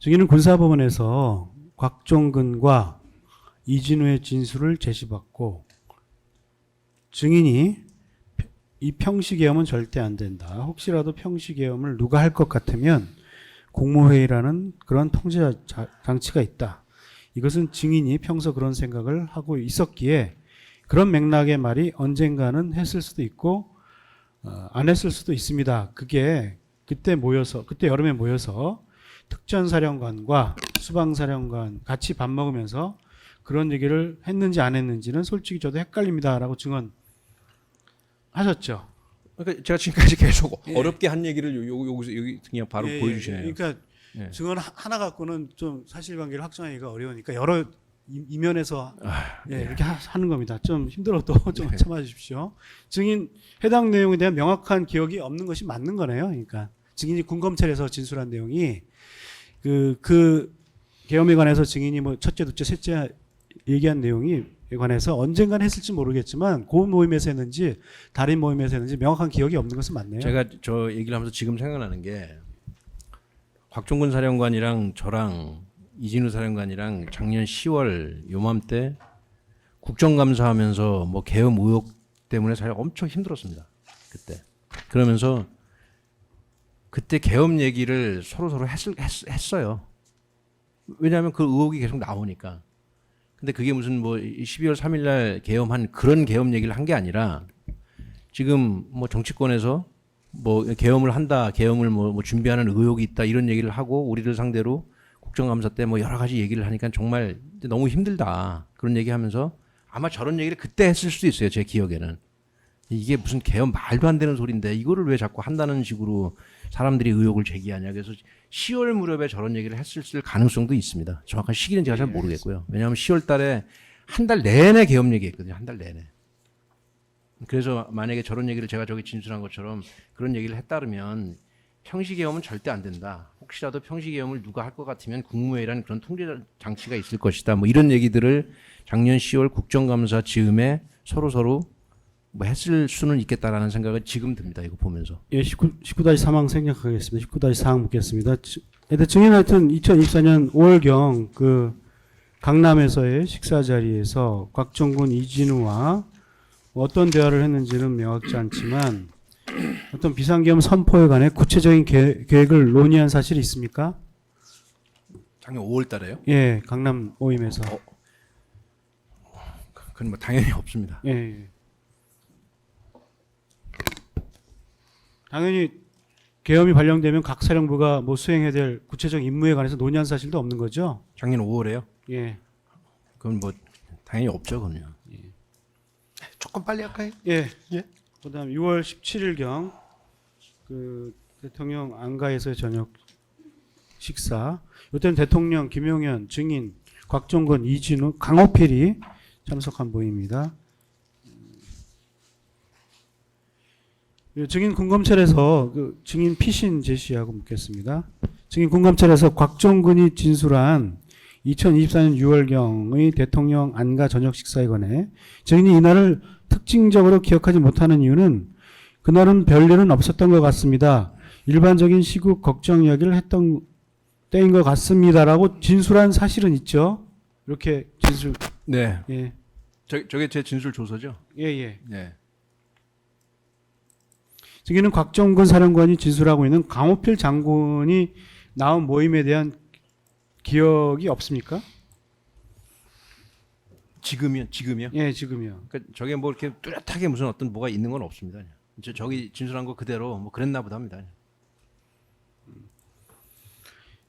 증인은 군사법원에서 곽종근과 이진우의 진술을 제시받고 증인이 이 평시계엄은 절대 안 된다. 혹시라도 평시계엄을 누가 할 것 같으면 국무회의라는 그런 통제 자- 장치가 있다. 이것은 증인이 평소 그런 생각을 하고 있었기에 그런 맥락의 말이 언젠가는 했을 수도 있고 어, 안 했을 수도 있습니다. 그게 그때 모여서 그때 여름에 모여서 특전사령관과 수방사령관 같이 밥 먹으면서 그런 얘기를 했는지 안 했는지는 솔직히 저도 헷갈립니다라고 증언 하셨죠. 그러니까 제가 지금까지 계속 예. 어렵게 한 얘기를 요, 요, 여기서 여기 그냥 바로 예, 예. 보여주시네요. 그러니까 예. 증언 하- 하나 갖고는 좀 사실관계를 확정하기가 어려우니까 여러 이- 이면에서 예, 이렇게 하, 하는 겁니다. 좀 힘들어도 좀 네. 참아주십시오. 증인 해당 내용에 대한 명확한 기억이 없는 것이 맞는 거네요. 그러니까 증인이 군검찰에서 진술한 내용이 그, 그 계엄에 관해서 증인이 뭐 첫째, 둘째, 셋째 얘기한 내용이 에 관해서 언젠간 했을지 모르겠지만 그 모임에서 했는지 다른 모임에서 했는지 명확한 기억이 없는 것은 맞네요. 제가 저 얘기를 하면서 지금 생각나는 게 곽종근 사령관이랑 저랑 이진우 사령관이랑 작년 10월 요맘때 국정감사하면서 뭐 계엄 의혹 때문에 사실 엄청 힘들었습니다. 그때 그러면서 그때 계엄 얘기를 서로 서로 했, 했어요. 왜냐하면 그 의혹이 계속 나오니까. 근데 그게 무슨 뭐 12월 3일 날 계엄한 그런 계엄 얘기를 한 게 아니라 지금 뭐 정치권에서 뭐 계엄을 한다, 계엄을 뭐, 뭐 준비하는 의혹이 있다 이런 얘기를 하고 우리를 상대로 국정감사 때 뭐 여러 가지 얘기를 하니까 정말 너무 힘들다 그런 얘기하면서 아마 저런 얘기를 그때 했을 수도 있어요 제 기억에는 이게 무슨 계엄 말도 안 되는 소리인데 이거를 왜 자꾸 한다는 식으로 사람들이 의혹을 제기하냐. 그래서 10월 무렵에 저런 얘기를 했을 가능성도 있습니다. 정확한 시기는 제가 잘 모르겠고요. 왜냐하면 10월 달에 한 달 내내 계엄 얘기했거든요. 한 달 내내. 그래서 만약에 저런 얘기를 제가 저기 진술한 것처럼 그런 얘기를 했다면 평시계엄은 절대 안 된다. 혹시라도 평시계엄을 누가 할 것 같으면 국무회의라는 그런 통제 장치가 있을 것이다. 뭐 이런 얘기들을 작년 10월 국정감사 즈음에 서로 서로 뭐 했을 수는 있겠다라는 생각은 지금 듭니다. 이거 보면서. 예, 19, 19-3항 생략하겠습니다. 19-4항 묻겠습니다. 지- 하여튼 증인 하여튼 2024년 5월경 그 강남에서의 식사 자리에서 곽정군 이진우와 어떤 대화를 했는지는 명확지 않지만 어떤 비상계엄 선포에 관해 구체적인 계, 계획을 논의한 사실이 있습니까? 작년 5월 달에요? 예, 강남 모임에서. 그건 뭐 당연히 없습니다. 예, 예. 당연히 계엄이 발령되면 각 사령부가 뭐 수행해야 될 구체적 임무에 관해서 논의한 사실도 없는 거죠? 작년 5월에요? 예. 그건 뭐 당연히 없죠, 그건요. 조금 빨리 할까요? 예. 예. 그다음 6월 17일경 그 대통령 안가에서의 저녁 식사. 이때는 대통령 김용현 증인 곽종건 이진우 강호필이 참석한 모임입니다. 증인 군검찰에서 그 증인 피신 제시하고 묻겠습니다. 증인 군검찰에서 곽종근이 진술한 2024년 6월경의 대통령 안가 저녁 식사에 관해 증인이 이날을 특징적으로 기억하지 못하는 이유는 그날은 별일은 없었던 것 같습니다. 일반적인 시국 걱정 이야기를 했던 때인 것 같습니다라고 진술한 사실은 있죠. 이렇게 진술 네. 예. 저, 저게 제 진술 조서죠? 예, 예. 네. 증인은 곽정근 사령관이 진술하고 있는 강호필 장군이 나온 모임에 대한 기억이 없습니까? 지금이요? 지금이요? 예, 지금이요. 그러니까 저게 뭐 이렇게 뚜렷하게 무슨 어떤 뭐가 있는 건 없습니다. 그냥. 저 저기 진술한 거 그대로 뭐 그랬나 보다 합니다. 그냥.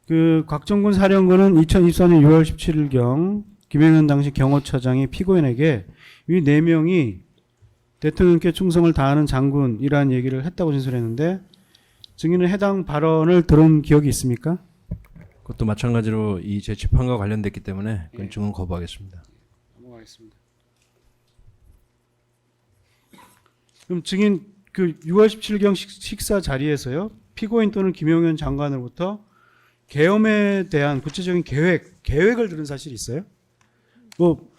그 곽정근 사령관은 2024년 6월 17일경 김영현 당시 경호처장이 피고인에게 이 네 명이 대통령께 충성을 다하는 장군이라는 얘기를 했다고 진술했는데 증인은 해당 발언을 들은 기억이 있습니까? 그것도 마찬가지로 이제 재판과 관련됐기 때문에 예. 증언 거부하겠습니다. 넘어가겠습니다. 그럼 증인 그 6월 17경 식사 자리에서요 피고인 또는 김용현 장관으로부터 계엄에 대한 구체적인 계획 계획을 들은 사실이 있어요? 뭐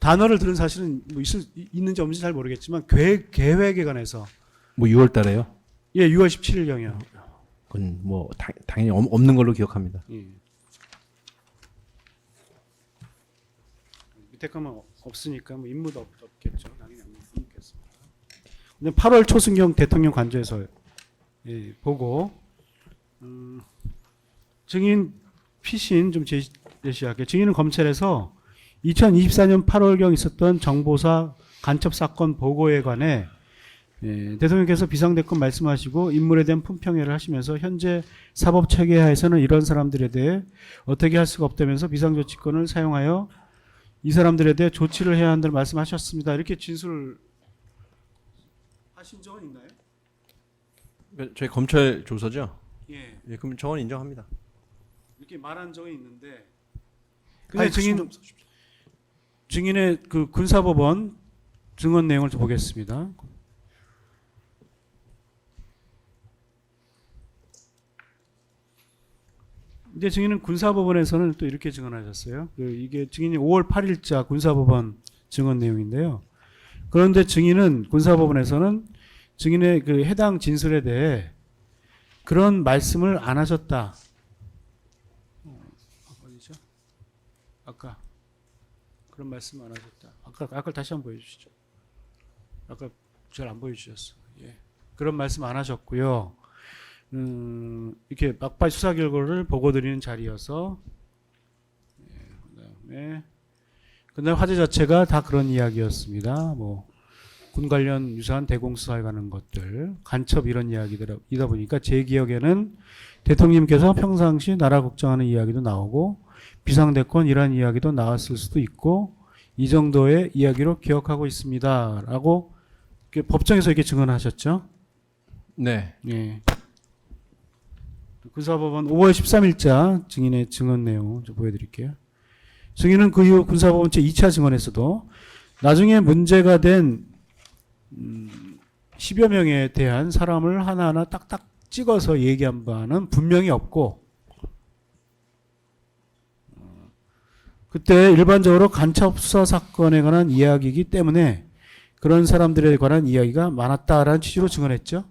단어를 들은 사실은 뭐 있을, 있는지 없는지 잘 모르겠지만 계획, 계획에 관해서 뭐 6월 달에요? 예, 6월 17일경이요. 그건 뭐 다, 당연히 없는 걸로 기억합니다. 예. 밑에 거만 없으니까 뭐 인무도 없- 없겠죠. 근데 8월 초순경 대통령 관저에서 예, 보고 음, 증인 피신 좀 제시, 제시할게요. 증인은 검찰에서 2024년 8월경 있었던 정보사 간첩 사건 보고에 관해 예, 대통령께서 비상대권 말씀하시고 인물에 대한 품평회를 하시면서 현재 사법 체계 하에서는 이런 사람들에 대해 어떻게 할 수가 없다면서 비상조치권을 사용하여 이 사람들에 대해 조치를 해야 한다는 말씀하셨습니다. 이렇게 진술 하신 적은 있나요? 그러니까 저희 검찰 조서죠. 예, 예, 그럼 저건 인정합니다. 이렇게 말한 적은 있는데 근데 아니, 증인 좀 써주십시오. 증인의 그 군사법원 증언 내용을 좀 보겠습니다. 이제 증인은 군사법원에서는 또 이렇게 증언하셨어요. 그 이게 증인이 5월 8일자 군사법원 증언 내용인데요. 그런데 증인은 군사법원에서는 증인의 그 해당 진술에 대해 그런 말씀을 안 하셨다. 어, 어디죠? 아까 그런 말씀 안 하셨다. 아까 아까 다시 한번 보여주시죠. 아까 잘 안 보여주셨어. 예. 그런 말씀 안 하셨고요. 음, 이렇게 막바지 수사 결과를 보고 드리는 자리여서 예, 그다음에 그날 화제 자체가 다 그런 이야기였습니다. 뭐 군 관련 유사한 대공수사에 관한 것들, 간첩 이런 이야기들이다 보니까 제 기억에는 대통령님께서 평상시 나라 걱정하는 이야기도 나오고 비상대권 이런 이야기도 나왔을 수도 있고 이 정도의 이야기로 기억하고 있습니다라고 법정에서 이렇게 증언하셨죠. 네. 예. 군사법원 5월 13일자 증인의 증언 내용 좀 보여드릴게요. 증인은 그 이후 군사법원 제 2차 증언에서도 나중에 문제가 된 음, 10여 명에 대한 사람을 하나하나 딱딱 찍어서 얘기한 바는 분명히 없고 그때 일반적으로 간첩 수사 사건에 관한 이야기이기 때문에 그런 사람들에 관한 이야기가 많았다라는 취지로 증언했죠.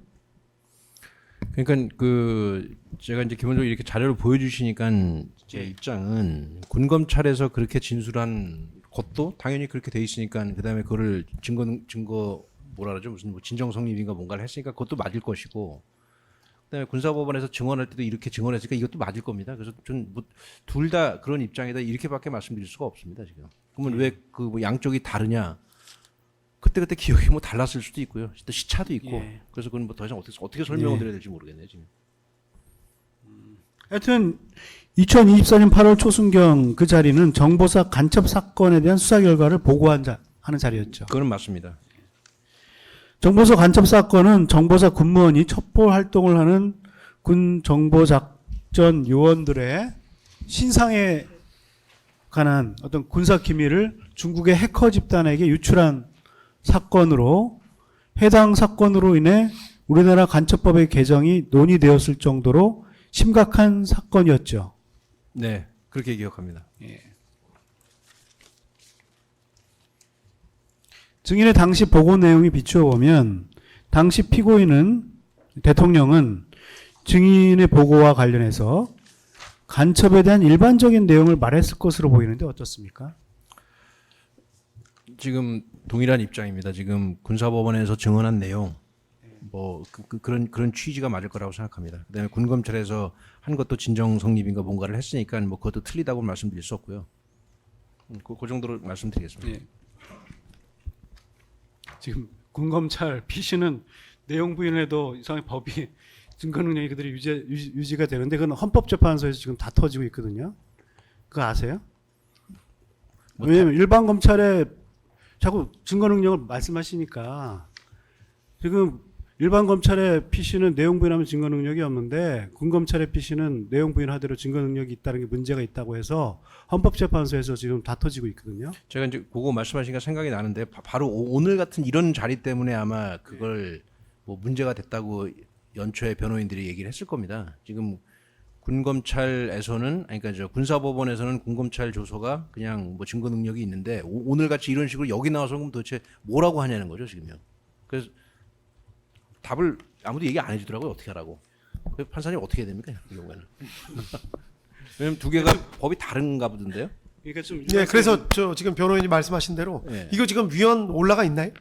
그러니까 그 제가 이제 기본적으로 이렇게 자료를 보여주시니까 제 입장은 군 검찰에서 그렇게 진술한 것도 당연히 그렇게 돼 있으니까 그다음에 그거를 증거 증거 뭐라 그러죠? 무슨 뭐 진정 성립인가 뭔가를 했으니까 그것도 맞을 것이고 그다음에 군사법원에서 증언할 때도 이렇게 증언했으니까 이것도 맞을 겁니다. 그래서 전둘 다 그런 입장이다 이렇게밖에 말씀드릴 수가 없습니다 지금. 그러면 왜 그 뭐 양쪽이 다르냐? 그때 그때 기억이 뭐 달랐을 수도 있고요. 또 시차도 있고. 예. 그래서 그건 뭐 더 이상 어떻게 어떻게 설명을 예. 드려야 될지 모르겠네요 지금. 하여튼 2024년 8월 초순경 그 자리는 정보사 간첩 사건에 대한 수사 결과를 보고한 자, 하는 자리였죠. 그건 맞습니다. 정보사 간첩 사건은 정보사 군무원이 첩보 활동을 하는 군 정보 작전 요원들의 신상에 관한 어떤 군사 기밀을 중국의 해커 집단에게 유출한 사건으로 해당 사건으로 인해 우리나라 간첩법의 개정이 논의되었을 정도로 심각한 사건이었죠. 네, 그렇게 기억합니다. 증인의 당시 보고 내용이 비추어 보면 당시 피고인은 대통령은 증인의 보고와 관련해서 간첩에 대한 일반적인 내용을 말했을 것으로 보이는데 어떻습니까? 지금 동일한 입장입니다. 지금 군사법원에서 증언한 내용, 뭐 그, 런 그런 취지가 맞을 거라고 생각합니다. 그다음에 군 검찰에서 한 것도 진정 성립인가 뭔가를 했으니까 뭐 그것도 틀리다고 말씀드릴 수 없고요. 음, 그, 그 정도로 말씀드리겠습니다. 예. 지금 군검찰 PC는 내용 부인해도 이상하게 법이 증거 능력이 그대로 유지, 유지, 유지 가 되는데 그건 헌법재판소에서 지금 다 터지고 있거든요. 그거 아세요? 뭐 왜냐면 일반 검찰에 자꾸 증거 능력을 말씀하시니까 지금 일반 검찰의 PC는 내용 부인하면 증거 능력이 없는데 군 검찰의 PC는 내용 부인하대로 증거 능력이 있다는 게 문제가 있다고 해서 헌법재판소에서 지금 다 터지고 있거든요. 제가 이제 그거 말씀하시니까 생각이 나는데 바, 바로 오- 오늘 같은 이런 자리 때문에 아마 그걸 뭐 문제가 됐다고 연초에 변호인들이 얘기를 했을 겁니다. 지금 군검찰에서는 아니 그러니까 저 군사법원에서는 군검찰 조서가 그냥 뭐 증거 능력이 있는데 오, 늘 같이 이런 식으로 여기 나와서 그럼 도대체 뭐라고 하냐는 거죠 지금요. 그래서 답을 아무도 얘기 안 해주더라고요 어떻게 하라고. 그 판사님 어떻게 해야 됩니까 이 경우에는? 왜냐면 두 개가 법이 다른가 보던데요. 그러니까 좀 예, 그래서 저 지금 변호인이 말씀하신 대로 예. 이거 지금 위헌 올라가 있나요?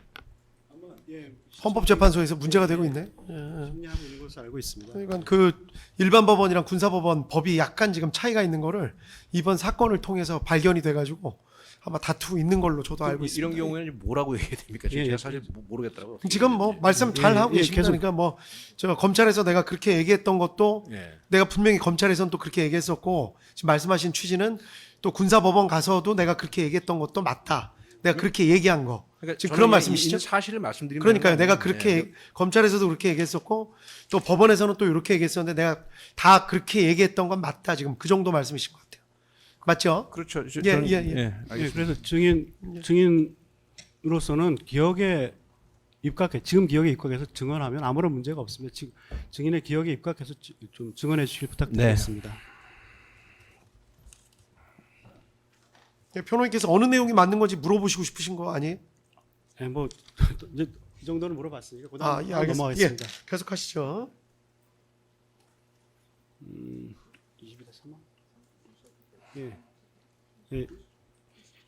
예, 헌법재판소에서 문제가 되고 있네. 심리하고 있는 것으로 알고 있습니다. 그러니까 그 일반 법원이랑 군사 법원 법이 약간 지금 차이가 있는 거를 이번 사건을 통해서 발견이 돼가지고 아마 다투고 있는 걸로 저도 알고 있습니다. 이런 경우에는 뭐라고 얘기해야 됩니까? 예, 제가 예. 사실 모- 모르겠더라고요. 지금 뭐 말씀 잘 예, 하고 예, 계십니다. 계속. 그러니까 뭐 저 검찰에서 내가 그렇게 얘기했던 것도 예. 내가 분명히 검찰에서는 또 그렇게 얘기했었고 지금 말씀하신 취지는 또 군사법원 가서도 내가 그렇게 얘기했던 것도 맞다. 내가 그렇게 얘기한 거. 그러니까 지금 저는 그런 이- 말씀이시죠? 이 사실을 말씀드리면 그러니까요. 내가. 그렇게 예. 검찰에서도 그렇게 얘기했었고 또 법원에서는 또 이렇게 얘기했었는데 내가 다 그렇게 얘기했던 건 맞다. 지금 그 정도 말씀이신 것 같아요. 맞죠? 그렇죠. 저- 예, 저는- 예, 예. 예, 예, 알겠습니다. 그래서 증인 증인으로서는 기억에 입각해 지금 기억에 입각해서 증언하면 아무런 문제가 없습니다. 지금 증인의 기억에 입각해서 지- 좀 증언해 주길 부탁드리겠습니다. 예, 변호인께서 어느 내용이 맞는 건지 물어보시고 싶으신 거 아니에요? 예, 뭐 이제 이 정도는 물어봤으니까 그다음 아, 예, 알겠습니다. 넘어가겠습니다. 계속하시죠. 20이다 3만. 예. 예.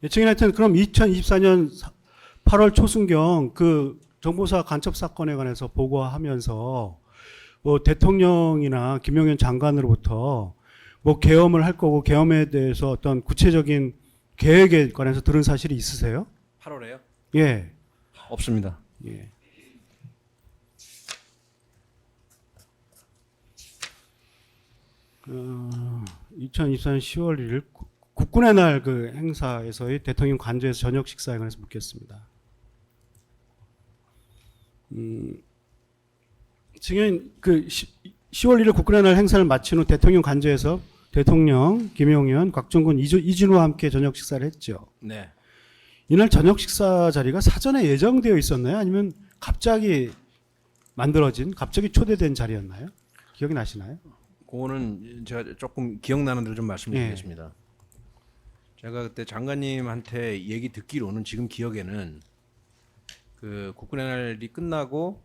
예, 증인한테는 그럼 2024년 8월 초순경 그 정보사 간첩 사건에 관해서 보고하면서 뭐 대통령이나 김용현 장관으로부터 뭐 계엄을 할 거고 계엄에 대해서 어떤 구체적인 계획에 관해서 들은 사실이 있으세요? 8월에요? 예. 없습니다. 예. 어, 2024년 10월 1일 구- 국군의 날 그 행사에서의 대통령 관저에서 저녁 식사에 관해서 묻겠습니다. 음, 지금 그 10, 10 월 1일 국군의 날 행사를 마친 후 대통령 관저에서 대통령 김용현, 곽종근, 이주- 이진우와 함께 저녁 식사를 했죠. 네. 이날 저녁 식사 자리가 사전에 예정되어 있었나요? 아니면 갑자기 만들어진, 갑자기 초대된 자리였나요? 기억이 나시나요? 그거는 제가 조금 기억나는 대로 좀 예. 말씀드리겠습니다. 제가 그때 장관님한테 얘기 듣기로는 지금 기억에는 그 국군의 날이 끝나고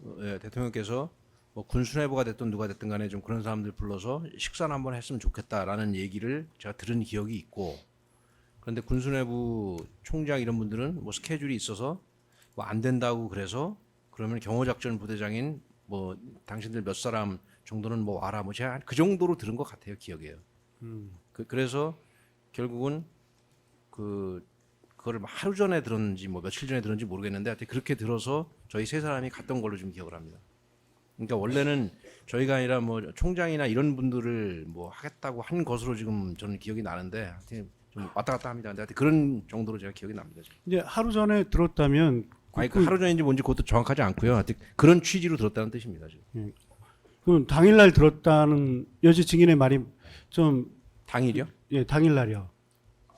어, 예, 대통령께서 뭐 군수뇌부가 됐든 누가 됐든 간에 좀 그런 사람들 불러서 식사를 한번 했으면 좋겠다라는 얘기를 제가 들은 기억이 있고 그런데 군수뇌부 총장 이런 분들은 뭐 스케줄이 있어서 뭐 안 된다고 그래서 그러면 경호작전 부대장인 뭐 당신들 몇 사람 정도는 뭐 와라 뭐 제가 그 정도로 들은 것 같아요 기억에요. 그, 그래서 결국은 그뭐 하루 전에 들었는지 뭐 며칠 전에 들었는지 모르겠는데 하여튼 그렇게 들어서 저희 세 사람이 갔던 걸로 좀 기억을 합니다. 그러니까 원래는 저희가 아니라 뭐 총장이나 이런 분들을 뭐 하겠다고 한 것으로 지금 저는 기억이 나는데 하여튼 좀 왔다 갔다 합니다. 근데 하여튼 그런 정도로 제가 기억이 납니다. 지금. 이제 하루 전에 들었다면 아니 그 하루 전인지 뭔지 그것도 정확하지 않고요. 하여튼 그런 취지로 들었다는 뜻입니다. 지금. 그럼 당일날 들었다는 여지 증인의 말이 좀 당일이요? 예, 당일날이요.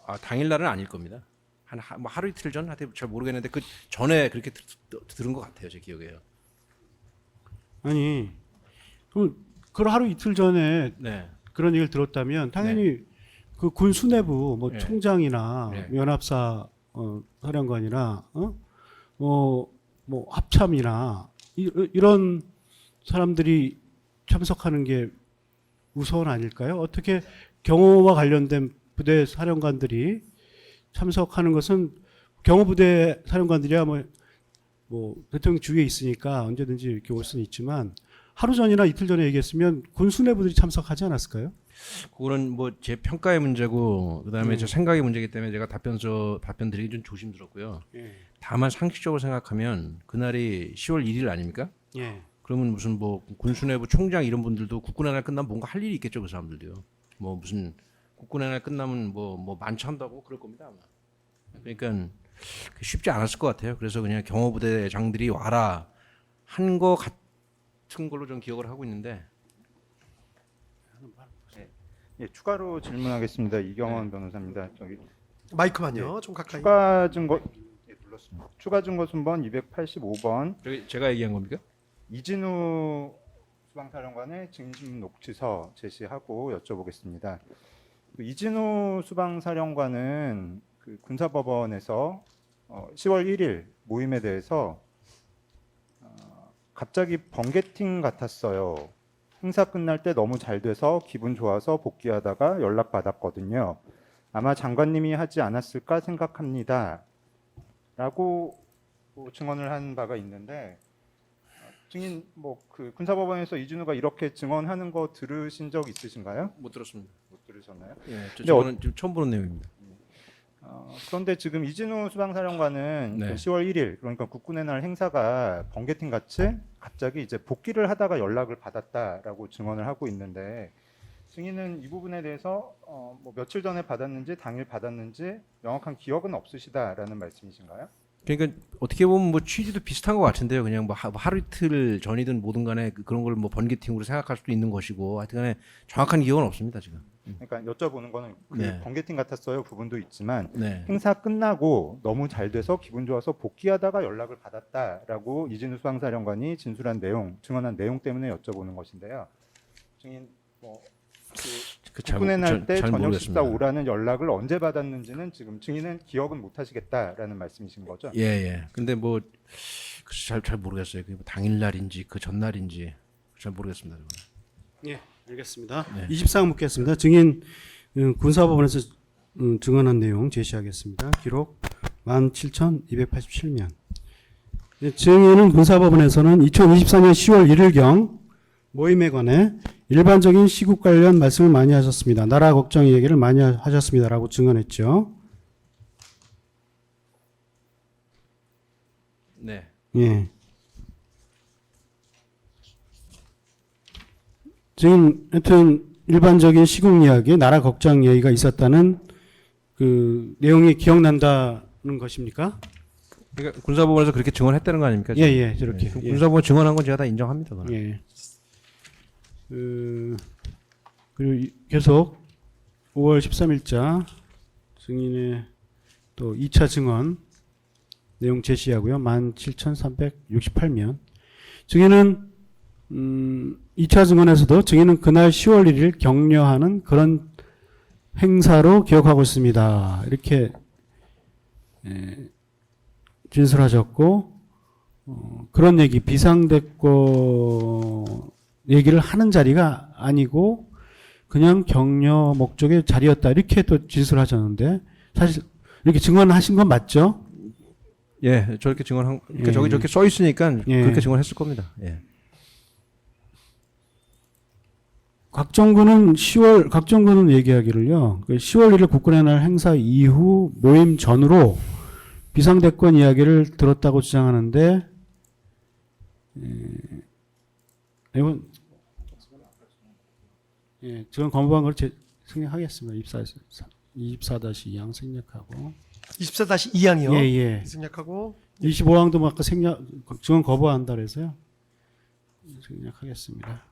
아 당일날은 아닐 겁니다. 한 하, 뭐 하루 이틀 전 하여튼 잘 모르겠는데 그 전에 그렇게 들, 들은 것 같아요. 제 기억에요. 아니 그럼 그 하루 이틀 전에 네. 그런 얘기를 들었다면 당연히 그군 수뇌부 뭐 네. 총장이나 네. 연합사 어, 사령관이나 어? 뭐, 뭐 합참이나 이, 이런 사람들이 참석하는 게 우선 아닐까요? 어떻게 경호와 관련된 부대 사령관들이 참석하는 것은 경호 부대 사령관들이야 뭐, 뭐 대통령 주위에 있으니까 언제든지 이렇게 올 수는 있지만 하루 전이나 이틀 전에 얘기했으면 군 수뇌부들이 참석하지 않았을까요? 그거는 뭐 제 평가의 문제고 그다음에 제 생각의 문제이기 때문에 제가 답변서 답변 드리기 좀 조심스럽고요. 다만 상식적으로 생각하면 그날이 10월 1일 아닙니까? 예. 그러면 무슨 뭐 군수내부 총장 이런 분들도 국군의 날 끝나면 뭔가 할 일이 있겠죠 그 사람들도요. 뭐 무슨 국군의 날 끝나면 뭐 뭐 만찬다고 그럴 겁니다 아마. 그러니까 쉽지 않았을 것 같아요. 그래서 그냥 경호부대장들이 와라 한 거 같은 걸로 좀 기억을 하고 있는데 예, 추가로 질문하겠습니다. 이경원 변호사입니다. 저기 마이크만요. 좀 가까이. 추가 증거 예, 눌렀습니다. 추가 증거 순번 285번 저기 제가 얘기한 겁니까? 이진우 수방사령관의 증심 녹취서 제시하고 여쭤보겠습니다. 그 이진우 수방사령관은 그 군사법원에서 어, 10월 1일 모임에 대해서 어, 갑자기 번개팅 같았어요. 행사 끝날 때 너무 잘 돼서 기분 좋아서 복귀하다가 연락 받았거든요. 아마 장관님이 하지 않았을까 생각합니다. 라고 뭐 증언을 한 바가 있는데 어, 증인 뭐 그 군사법원에서 이준우가 이렇게 증언하는 거 들으신 적 있으신가요? 못 들었습니다. 못 들으셨나요? 예, 저, 근데 어- 저는 지금 처음 보는 내용입니다. 어, 그런데 지금 이진우 수방사령관은 네. 그 10월 1일 그러니까 국군의 날 행사가 번개팀 같이 갑자기 이제 복귀를 하다가 연락을 받았다라고 증언을 하고 있는데 증인은 이 부분에 대해서 어, 뭐 며칠 전에 받았는지 당일 받았는지 명확한 기억은 없으시다라는 말씀이신가요? 그러니까 어떻게 보면 뭐 취지도 비슷한 것 같은데요. 그냥 뭐 하- 하루 이틀 전이든 뭐든 간에 그- 그런 걸 뭐 번개팅으로 생각할 수도 있는 것이고 하여튼간에 정확한 기억은 없습니다 지금. 그러니까 여쭤보는 거는 그 네. 번개팀 같았어요 부분도 있지만 네. 행사 끝나고 너무 잘 돼서 기분 좋아서 복귀하다가 연락을 받았다라고 이진우 수방사령관이 진술한 내용, 증언한 내용 때문에 여쭤보는 것인데요. 증인 뭐 그 잘, 국군의 잘- 날때잘 저녁. 식사 오라는 연락을 언제 받았는지는 지금 증인은 기억은 못 하시겠다라는 말씀이신 거죠? 예, 예. 근데 뭐 잘잘 모르겠어요. 그게 뭐 당일 날인지 그 전날인지 잘 모르겠습니다. 저는. 예, 알겠습니다. 네. 24강 묻겠습니다. 증인 음, 군사법원에서 음, 증언한 내용 제시하겠습니다. 기록 17,287면. 예, 증인은 군사법원에서는 2024년 10월 1일경 모임에 관해 일반적인 시국 관련 말씀을 많이 하셨습니다. 나라 걱정 얘기를 많이 하- 하셨습니다라고 증언했죠. 네. 예. 지금 하여튼 일반적인 시국 이야기, 나라 걱정 얘기가 있었다는 그 내용이 기억난다는 것입니까? 그러니까 군사법원에서 그렇게 증언했다는 거 아닙니까? 예, 지금? 예, 저렇게. 그럼 예. 군사법원 증언한 건 제가 다 인정합니다. 그거는. 예. 그 그리고 이- 계속 5월 13일자 증인의 또 2차 증언 내용 제시하고요. 17,368면 증인은 음, 2차 증언에서도 증인은 그날 10월 1일 격려하는 그런 행사로 기억하고 있습니다. 이렇게 예, 진술하셨고 어, 그런 얘기 비상대권 얘기를 하는 자리가 아니고 그냥 격려 목적의 자리였다 이렇게 또 진술하셨는데 사실 이렇게 증언하신 건 맞죠? 예, 저렇게 증언한 그러니까 예. 저기 저렇게 써 있으니까 예. 그렇게 증언했을 겁니다. 예. 각정군은 10월 각정군은 얘기하기를요. 그 10월 1일 국군의 날 행사 이후 모임 전으로 비상대권 이야기를 들었다고 주장하는데 예, 이건 예, 지금 검토한 걸 제, 생략하겠습니다. 24 24-2항 생략하고 24-2항이요. 예, 예. 생략하고 25항도 뭐 아까 생략 지금 거부한다 그래서요. 생략하겠습니다.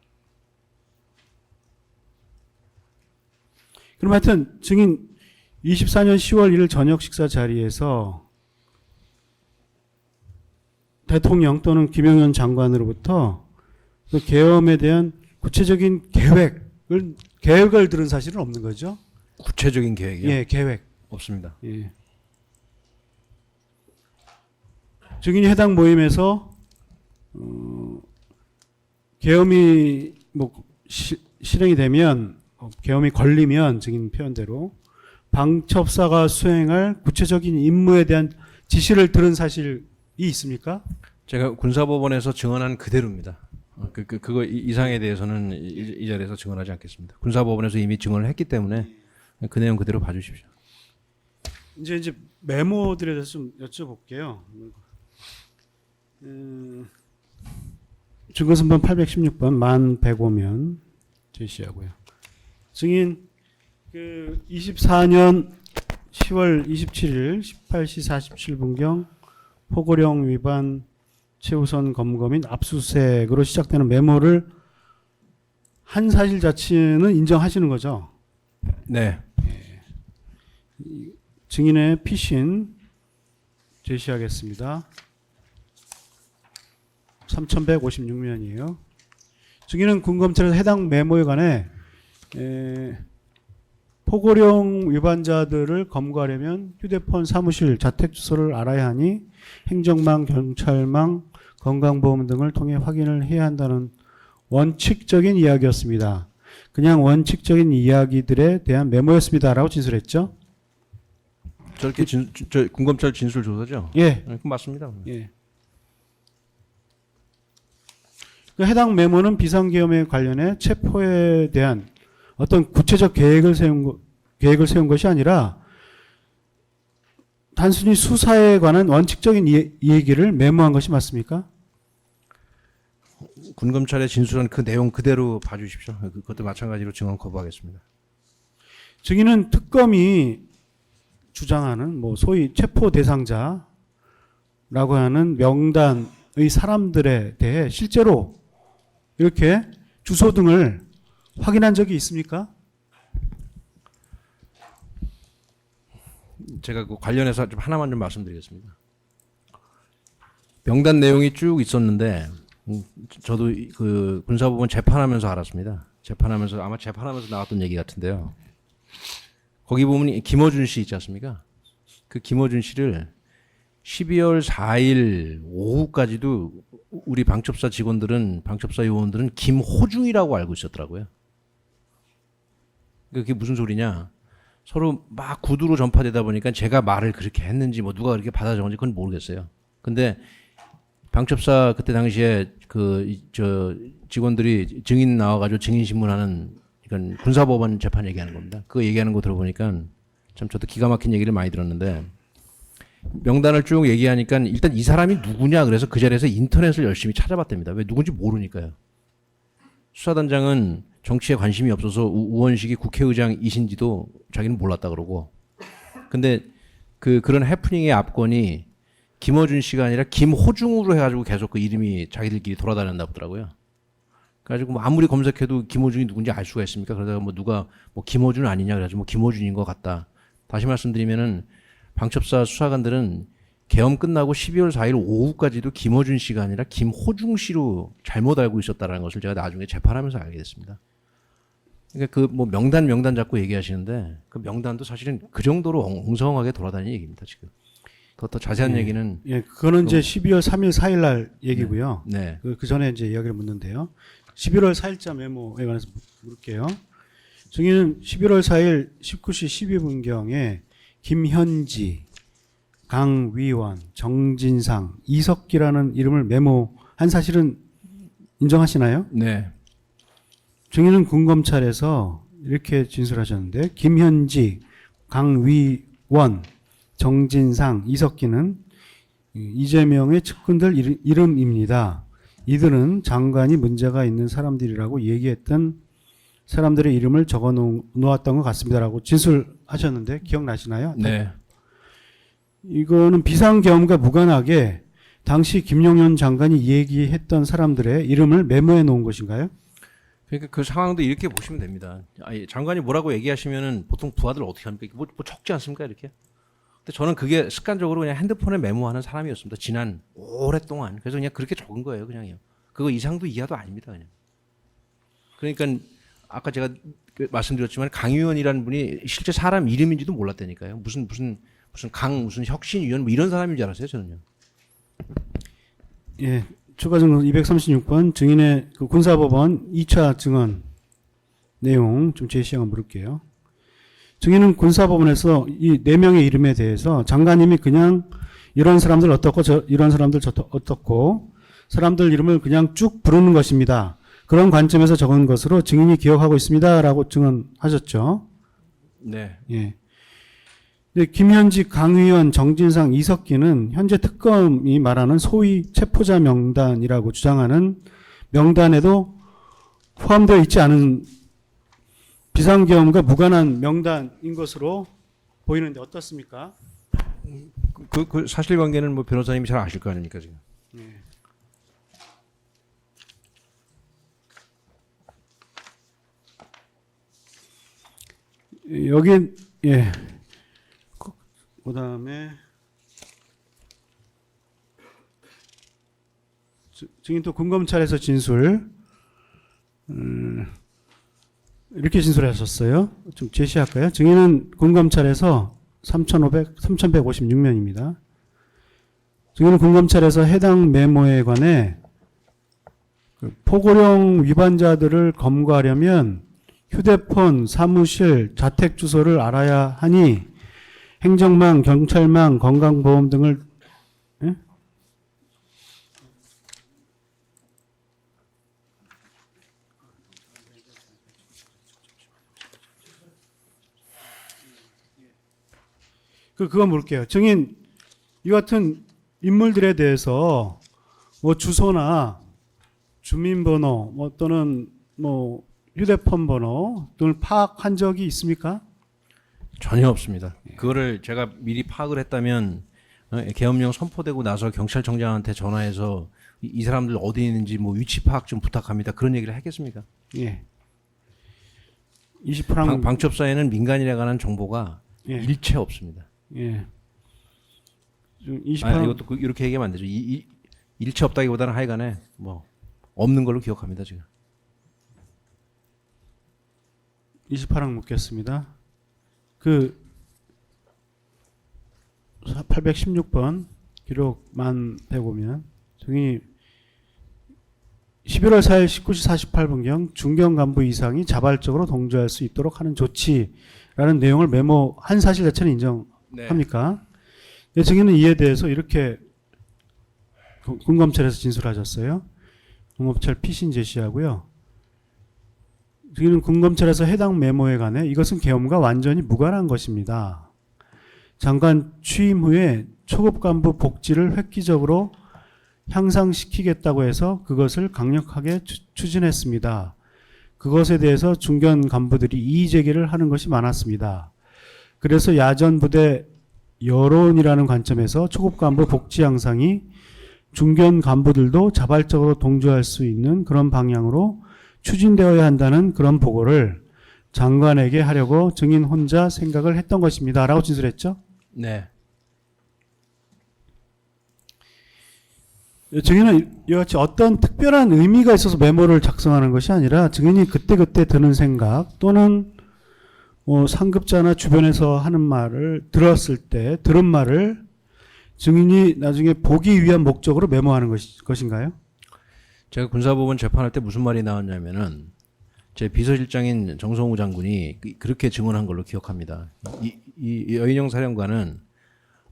그럼 하여튼 증인 24년 10월 1일 저녁 식사 자리에서 대통령 또는 김영현 장관으로부터 그 계엄에 대한 구체적인 계획을 계획을 들은 사실은 없는 거죠. 구체적인 계획이요? 예, 계획. 없습니다. 예. 증인이 해당 모임에서 어, 계엄이 뭐 시, 실행이 되면 어, 계엄이 걸리면 증인 표현대로 방첩사가 수행할 구체적인 임무에 대한 지시를 들은 사실이 있습니까? 제가 군사법원에서 증언한 그대로입니다. 어, 그, 그, 그거 이- 이상에 대해서는 이, 이 자리에서 증언하지 않겠습니다. 군사법원에서 이미 증언을 했기 때문에 그 내용 그대로 봐주십시오. 이제 이제 메모들에 대해서 좀 여쭤볼게요. 음, 증거선반 816번 만 105면 제시하고요. 증인 그 24년 10월 27일 18시 47분경 포고령 위반 최우선 검거 및 압수수색으로 시작되는 메모를 한 사실 자체는 인정하시는 거죠? 네. 증인의 피신 제시하겠습니다. 3156면이에요. 증인은 군검찰에서 해당 메모에 관해 에, 포고령 위반자들을 검거하려면 휴대폰 사무실 자택 주소를 알아야 하니 행정망, 경찰망, 건강보험 등을 통해 확인을 해야 한다는 원칙적인 이야기였습니다. 그냥 원칙적인 이야기들에 대한 메모였습니다라고 진술했죠. 저렇게 진, 저 군검찰 진술 조사죠? 예, 네, 맞습니다. 예. 그 해당 메모는 비상계엄에 관련해 체포에 대한 어떤 구체적 계획을 세운 거, 계획을 세운 것이 아니라 단순히 수사에 관한 원칙적인 얘기를 메모한 것이 맞습니까? 군검찰의 진술한 그 내용 그대로 봐주십시오. 그- 그것도 마찬가지로 증언 거부하겠습니다. 증인은 특검이 주장하는 뭐 소위 체포 대상자라고 하는 명단의 사람들에 대해 실제로 이렇게 주소 등을 확인한 적이 있습니까? 제가 그 관련해서 좀 하나만 좀 말씀드리겠습니다. 명단 내용이 쭉 있었는데 음, 저도 이- 그 군사법원 재판하면서 알았습니다. 재판하면서 아마 재판하면서 나왔던 얘기 같은데요. 거기 보면 이 김어준 씨 있지 않습니까? 그 김어준 씨를 12월 4일 오후까지도 우리 방첩사 직원들은 방첩사 요원들은 김호중이라고 알고 있었더라고요. 그게 무슨 소리냐? 서로 막 구두로 전파되다 보니까 제가 말을 그렇게 했는지 뭐 누가 그렇게 받아 적은지 그건 모르겠어요. 근데 방첩사 그때 당시에 그 저 직원들이 증인 나와가지고 증인 신문하는 이건 군사법원 재판 얘기하는 겁니다. 그거 얘기하는 거 들어보니까 참 저도 기가 막힌 얘기를 많이 들었는데 명단을 쭉 얘기하니까 일단 이 사람이 누구냐 그래서 그 자리에서 인터넷을 열심히 찾아봤답니다. 왜 누군지 모르니까요. 수사단장은 정치에 관심이 없어서 우- 우원식이 국회의장이신지도 자기는 몰랐다 그러고 근데 그 그런 해프닝의 압권이 김어준 씨가 아니라 김호중으로 해가지고 계속 그 이름이 자기들끼리 돌아다녔나 보더라고요. 그래가지고 뭐 아무리 검색해도 김호중이 누군지 알 수가 있습니까? 그러다가 뭐 누가 뭐 김호준 아니냐 그래가지고 뭐 김호준인 것 같다. 다시 말씀드리면은 방첩사 수사관들은 계엄 끝나고 12월 4일 오후까지도 김어준 씨가 아니라 김호중 씨로 잘못 알고 있었다라는 것을 제가 나중에 재판하면서 알게 됐습니다. 그러니까 그 뭐 명단 명단 자꾸 얘기하시는데 그 명단도 사실은 그 정도로 엉성하게 돌아다니는 얘기입니다 지금. 더 더 자세한 네. 얘기는 예, 그거는 이제 12월 3일, 4일 날 얘기고요. 네 그, 그 전에 이제 이야기를 묻는데요. 11월 4일자 메모에 관해서 물을게요. 증인은 11월 4일 19시 12분경에 김현지, 강위원, 정진상, 이석기라는 이름을 메모한 사실은 인정하시나요? 네. 증인은 군검찰에서 이렇게 진술하셨는데 김현지, 강위원, 정진상, 이석기는 이재명의 측근들 이름입니다. 이들은 장관이 문제가 있는 사람들이라고 얘기했던 사람들의 이름을 적어 놓- 놓았던 것 같습니다라고 진술하셨는데 기억나시나요? 네. 이거는 비상계엄과 무관하게 당시 김용현 장관이 얘기했던 사람들의 이름을 메모해 놓은 것인가요? 그러니까 그 상황도 이렇게 보시면 됩니다. 장관이 뭐라고 얘기하시면은 보통 부하들 어떻게 합니까? 뭐, 뭐 적지 않습니까 이렇게? 근데 저는 그게 습관적으로 그냥 핸드폰에 메모하는 사람이었습니다. 지난 오랫동안 그래서 그냥 그렇게 적은 거예요, 그냥요. 그거 이상도 이하도 아닙니다, 그냥. 그러니까 아까 제가 그 말씀드렸지만 강 의원이라는 분이 실제 사람 이름인지도 몰랐다니까요. 무슨 무슨 무슨 강 무슨 혁신 위원 뭐 이런 사람인 줄 알았어요, 저는요. 예, 추가 증거 236번 증인의 그 군사법원 2차 증언 내용 좀 제시 한번 물을게요. 증인은 군사법원에서 이 네 명의 이름에 대해서 장관님이 그냥 이런 사람들 어떻고 저 이런 사람들 저 어떻고 사람들 이름을 그냥 쭉 부르는 것입니다. 그런 관점에서 적은 것으로 증인이 기억하고 있습니다라고 증언하셨죠. 네. 예. 김현지, 강의원, 정진상, 이석기는 현재 특검이 말하는 소위 체포자 명단이라고 주장하는 명단에도 포함되어 있지 않은 비상계엄과 무관한 명단인 것으로 보이는데 어떻습니까? 그, 그 사실관계는 뭐 변호사님이 잘 아실 거 아닙니까 지금. 여기 예. 그 다음에 증인 또 군검찰에서 진술 음, 이렇게 진술하셨어요. 좀 제시할까요? 증인은 군검찰에서 3,500, 3,156명입니다. 증인은 군검찰에서 해당 메모에 관해 그 포고령 위반자들을 검거하려면 휴대폰, 사무실, 자택 주소를 알아야 하니 행정망, 경찰망, 건강보험 등을 예? 그 그거 물을게요. 증인 이 같은 인물들에 대해서 뭐 주소나 주민번호 뭐 또는 뭐 휴대폰 번호 등을 파악한 적이 있습니까? 전혀 없습니다. 그거를 제가 미리 파악을 했다면 어, 계엄령 선포되고 나서 경찰청장한테 전화해서 이, 이 사람들 어디 있는지 뭐 위치 파악 좀 부탁합니다. 그런 얘기를 하겠습니까? 예. 20%랑 방, 방첩사에는 민간인에 관한 정보가 예. 일체 없습니다. 예. 좀 20%. 아, 이것도 그- 이렇게 얘기하면 안 되죠. 이, 이, 일체 없다기보다는 하여간에 뭐 없는 걸로 기억합니다 지금. 28항 묻겠습니다. 그 816번 기록만 빼보면 저기 11월 4일 19시 48분경 중경 간부 이상이 자발적으로 동조할 수 있도록 하는 조치라는 내용을 메모 한 사실 자체는 인정 합니까? 네. 증인은 이에 대해서 이렇게 군- 군검찰에서 진술하셨어요. 군검찰 피신 제시하고요. 증인은 군검찰에서 해당 메모에 관해 이것은 계엄과 완전히 무관한 것입니다. 장관 취임 후에 초급 간부 복지를 획기적으로 향상시키겠다고 해서 그것을 강력하게 추- 추진했습니다. 그것에 대해서 중견 간부들이 이의 제기를 하는 것이 많았습니다. 그래서 야전 부대 여론이라는 관점에서 초급 간부 복지 향상이 중견 간부들도 자발적으로 동조할 수 있는 그런 방향으로 추진되어야 한다는 그런 보고를 장관에게 하려고 증인 혼자 생각을 했던 것입니다. 라고 진술했죠. 네. 증인은 이같이 어떤 특별한 의미가 있어서 메모를 작성하는 것이 아니라 증인이 그때그때 드는 생각 또는 뭐 상급자나 주변에서 하는 말을 들었을 때 들은 말을 증인이 나중에 보기 위한 목적으로 메모하는 것이, 것인가요? 제가 군사법원 재판할 때 무슨 말이 나왔냐면은 제 비서실장인 정성우 장군이 그- 그렇게 증언한 걸로 기억합니다. 이, 이 여인영 사령관은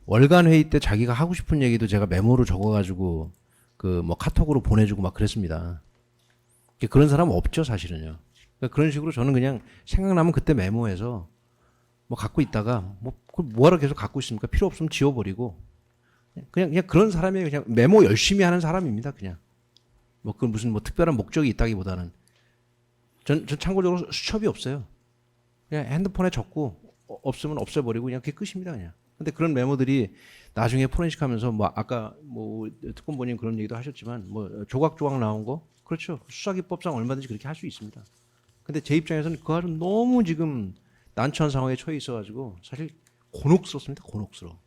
월간 회의 때 자기가 하고 싶은 얘기도 제가 메모로 적어가지고 그 뭐 카톡으로 보내주고 막 그랬습니다. 그런 사람 없죠 사실은요. 그러니까 그런 식으로 저는 그냥 생각나면 그때 메모해서 뭐 갖고 있다가 뭐 뭐하러 계속 갖고 있습니까? 필요 없으면 지워버리고 그냥 그냥 그런 사람이에요. 그냥 메모 열심히 하는 사람입니다. 그냥. 뭐 그 무슨 뭐 특별한 목적이 있다기보다는 전, 전 참고적으로 수첩이 없어요. 그냥 핸드폰에 적고 어, 없으면 없애버리고 그냥 그게 끝입니다 그냥. 근데 그런 메모들이 나중에 포렌식 하면서 뭐 아까 뭐 특검본인 그런 얘기도 하셨지만 뭐 조각조각 나온 거 그렇죠. 수사기법상 얼마든지 그렇게 할 수 있습니다. 근데 제 입장에서는 그 아주 너무 지금 난처한 상황에 처해 있어가지고 사실 곤혹스럽습니다. 곤혹스러워.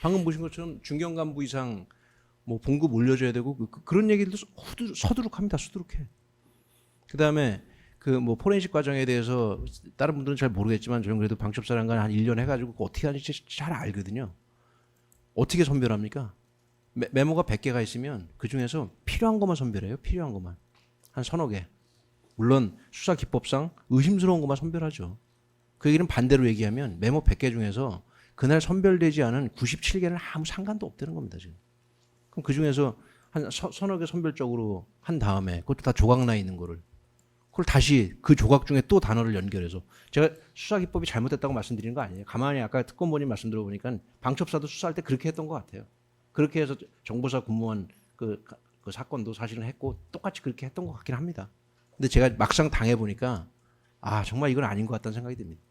방금 보신 것처럼 중견 간부 이상 뭐 봉급 올려줘야 되고 그, 런 얘기들도 후두, 서두룩합니다. 서두룩해. 그 다음에 그 뭐 포렌식 과정에 대해서 다른 분들은 잘 모르겠지만 저는 그래도 방첩사랑관 한 1년 해가지고 그거 어떻게 하는지 잘 알거든요. 어떻게 선별합니까? 메, 메모가 100개가 있으면 그 중에서 필요한 것만 선별해요. 필요한 것만 한 서너 개. 물론 수사 기법상 의심스러운 것만 선별하죠. 그 얘기는 반대로 얘기하면 메모 100개 중에서 그날 선별되지 않은 97개는 아무 상관도 없다는 겁니다 지금. 그럼 그 중에서 한 서, 서너 개 선별적으로 한 다음에 그것도 다 조각 나 있는 거를 그걸 다시 그 조각 중에 또 단어를 연결해서 제가 수사 기법이 잘못됐다고 말씀드리는 거 아니에요. 가만히 아까 특검본인 말씀 들어보니까 방첩사도 수사할 때 그렇게 했던 것 같아요. 그렇게 해서 정보사 공무원 그, 그 사건도 사실은 했고 똑같이 그렇게 했던 것 같긴 합니다. 근데 제가 막상 당해 보니까 아 정말 이건 아닌 것 같다는 생각이 듭니다.